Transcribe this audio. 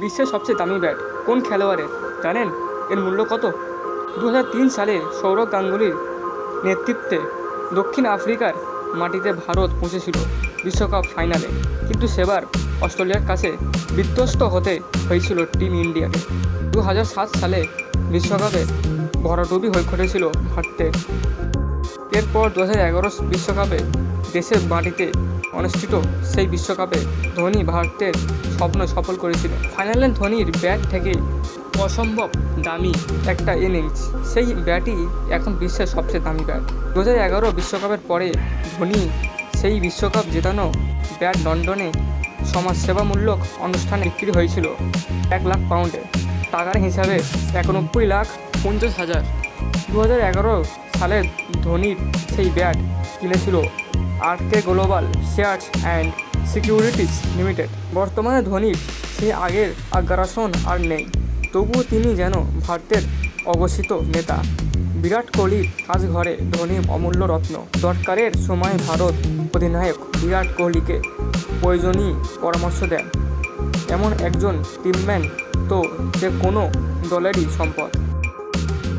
বিশ্বের সবচেয়ে দামি ব্যাট কোন খেলোয়াড়ের জানেন? এর মূল্য কত? দু হাজার তিন সালে সৌরভ গাঙ্গুলির নেতৃত্বে দক্ষিণ আফ্রিকার মাটিতে ভারত পৌঁছেছিল বিশ্বকাপ ফাইনালে। কিন্তু সেবার অস্ট্রেলিয়ার কাছে বিধ্বস্ত হতে হয়েছিল টিম ইন্ডিয়াকে। দু সালে বিশ্বকাপে ভরাডুবি হয়ে ঘটেছিল ভারতের এরপর দু হাজার বিশ্বকাপে দেশের মাটিতে অনুষ্ঠিত সেই বিশ্বকাপে ধোনি ভারতের স্বপ্ন সফল করেছিল ফাইনালে ধোনির ব্যাট থেকে অসম্ভব দামি একটা ইনিংস। সেই ব্যাটই এখন বিশ্বের সবচেয়ে দামি ব্যাট। দু হাজার বিশ্বকাপের পরে ধোনি সেই বিশ্বকাপ জেতানো ব্যাট লন্ডনে সমাজসেবামূলক অনুষ্ঠানে বিক্রি হয়েছিল এক লাখ পাউন্ডে। টাকার হিসাবে একানব্বই লাখ পঞ্চাশ হাজার। দু হাজার এগারো সালে ধোনির সেই ব্যাট কিনেছিল RK global shares and securities limited. বর্তমানে ধোনির সেই আগের আগ্রাসন আর নেই, তবুও তিনি যেন ভারতের অবস্থিত নেতা। বিরাট কোহলির কাজঘরে ধোনি অমূল্য রত্ন। দরকারের সময় ভারত অধিনায়ক বিরাট কোহলিকে প্রয়োজনীয় পরামর্শ দেন। এমন একজন টিমম্যান তো যে কোনো দলেরই সম্পদ।